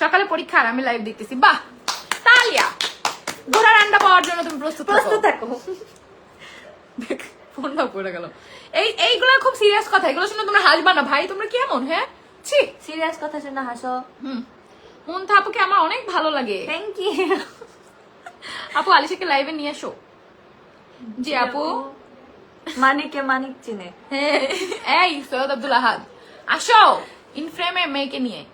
সকালে পরীক্ষা আর আমি লাইভ দেখতেছি। বাহ! তালিয়া ঘোড়ার আন্ডা পাওয়ার জন্য তুমি প্রস্তুত প্রস্তুত থাকো। ফোনটা পড়ে গেল। এই এইগুলা খুব সিরিয়াস কথা। এগুলো শুনে তোমরা হাসবা না। ভাই তোমরা কেমন হ্যাঁ? ছি! সিরিয়াস কথা শুনে হাসো। হুম। মন থাপুকে আমার অনেক ভালো লাগে। থ্যাংক ইউ আপু আলিশাকে লাইভে নিয়ে এসো। জি আপু। মানিকে মানিক চিনে। হ্যাঁ, এই সৈয়দ আব্দুল আহাদ। আসো। ইনফ্রেমে মেয়েকে নিয়ে।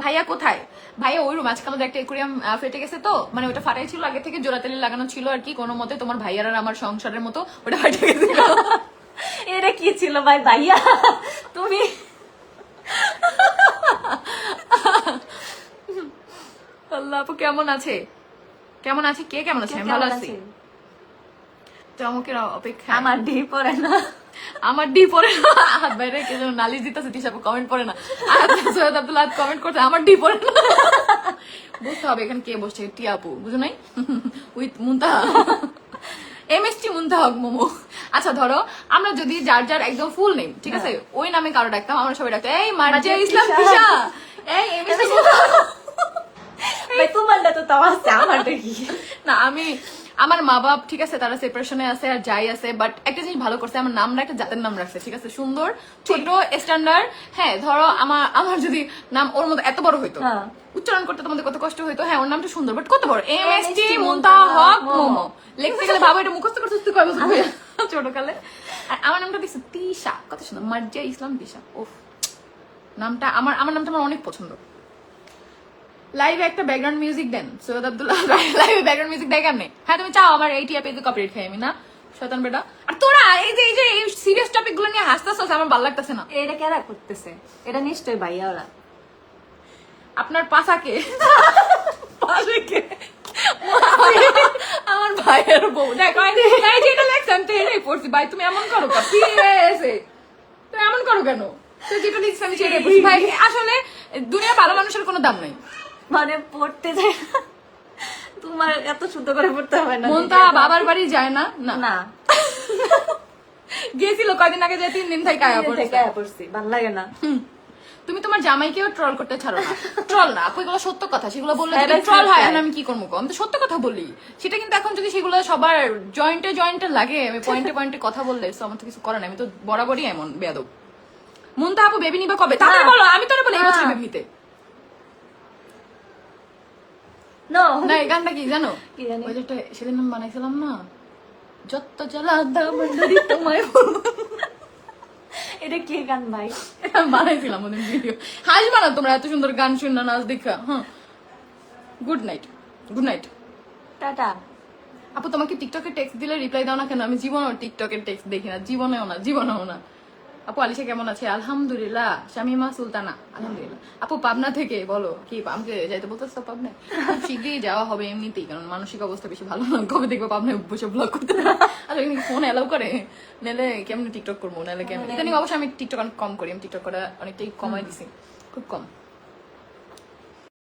ভাইয়া কোথায়? ভাইয়া ওই রুম আজকে আমাদের একটা একুরিয়াম ফেটে গেছে তো। মানে ওটা ফাটাই ছিল আগে থেকে জোড়াতালি লাগানো ছিল আর কি কোনো মতে তোমার ভাইয়ার আর আমার সংসারের মতো ওটা ফাটে গেছিল। এটা কি ছিল ভাই ভাইয়া? তুমি? আল্লাহ আপু কেমন আছে? কেমন আছে? কে কেমন আছে? ভালো আছি। চমকের অপেক্ষা আমার ডি পরে না। আমার ডি পরে না। হাত বাইরে কে যেন নালিশ দিতেছে টিসাপু কমেন্ট পড়ে না। আর সৈয়দ আব্দুল্লাহ কমেন্ট করছে আমার ডি পরে না। বুঝতে হবে এখানে কে বসছে টি আপু বুঝো নাই? With Muntaha. M S T Muntaha Momo. আচ্ছা ধরো আমরা যদি যার যার একদম ফুল নেম ঠিক আছে? ওই নামে কারও ডাকতাম আমরা সবাই ডাকতাম এই মার্জিয়া ইসলাম তিশা। এই এম এস ভাই তোমারটা তো তাও আছে আমারটা কি? না আমি আমার মা বাপ ঠিক আছে তারা সেপারেশনে আছে আর যাই আছে বাট একটা জিনিস ভালো করছে আমার নামটা একটা জাতের নাম রাখছে ঠিক আছে? সুন্দর ছোট স্ট্যান্ডার্ড হ্যাঁ ধরো আমার আমার যদি নাম ওর মতো এত বড় হইতো হ্যাঁ। উচ্চারণ করতে তোমাদের কত কষ্ট হইতো হ্যাঁ ওর নামটা সুন্দর বাট কত বড়? M S T Munta Haque momo. লিখতে গেলে বাবা এটা মুখস্থ করতে কয় বছর ছোটকালে। আর আমার নামটা দেখছ তিশা কত সুন্দর মার্জিয়া ইসলাম তিশা ওফ নামটা আমার আমার নামটা আমার অনেক পছন্দ। লাইভে একটা ব্যাকগ্রাউন্ড মিউজিক দেন সৈয়দ আব্দুল্লাহ লাইভে ব্যাকগ্রাউন্ড মিউজিক দেয় কেমনে? হ্যাঁ তুমি চাও আমার এইটি অ্যাপে কপিরাইট খাই আমি না? শয়তান বেটা। আর তোরা এই যে এই যে এই সিরিয়াস টপিকগুলো নিয়ে হাসতেছস আমার ভালো লাগতেছে না। এটা কেরা করতেছে? এটা নিশ্চয়ই ভাইয়া ওরা আপনার পাশাকে। পাশাকে? আমার ভাইয়ের বউ। দেখো এই যে এটা লেখছেন তো এটাই পড়ছি। ভাই তুমি এমন করো কা সিরিয়াসে তুমি এমন করো কেন? তুই যেটা লিখছিস আমি সেটাই পড়ছি। ভাই আসলে দুনিয়া ভালো মানুষের কোনো দাম নাই। মানে পড়তে যায় না। তোমার এত শুদ্ধ করে পড়তে হবে না। মনটা বাবার বাড়ি যায় না? না। না। গেছিল কয়দিন আগে যে তিন দিন থেকে আয়া পড়ছে। আয়া পড়ছি ভালো লাগে না। তুমি তোমার জামাইকেও ট্রল করতে ছাড়ো না। ট্রল না আপু এগুলো সত্য কথা। সেগুলো বললে ট্রল হয়। আমি কি করব? আমি তো সত্য কথা বলি। সেটা কিন্তু এখন যদি সেগুলো সবার জয়েন্টে জয়েন্টে লাগে আমি পয়েন্টে পয়েন্টে কথা বললে so আমার তো কিছু করার নাই। আমি তো বরাবরই এমন বেয়াদব। মুন্তা আপু বেবি নিবা কবে? না। বলো আমি তো বলি এই বছর না। বেবি নিতে। নো না এই গানটা কি জানো? কি জানি? ওই যে একটা সেদিন আমি বানাইছিলাম না যত জ্বালা দামন্ডারি তোমায় এটা কি গান ভাই? বানাইছিলাম ওদের ভিডিও হাসবা না তোমরা এত সুন্দর গান শুননা নাচ দেখা হ্যাঁ good night good night tata. আপু তোমাকে টিকটকে টেক্সট দিলে রিপ্লাই দাও না কেন? আমি জীবনেও টিকটকের টেক্সট দেখি না জীবনেও না জীবনেও না। আপু, আলিশা কেমন আছে? আলহামদুলিল্লাহ। শামিমা সুলতানা। আলহামদুলিল্লাহ। আপু, পাবনা থেকে, বলো। কি আমাকে যাইতে বলতেছ পাবনা খুব শীঘ্রই যাওয়া হবে এমনিতেই, কারণ মানসিক অবস্থা বেশি ভালো না। কবে দেখব পাবনায় বসে ব্লগ করতে? আর এখানে ফোন অ্যালাউ করে? নেলে কেমন টিকটক করব? নাহলে কেমন? ইদানিং অবশ্যই আমি টিকটক অনেক কম করি, আমি টিকটক করা অনেকটাই কমাই দিছি। খুব কম।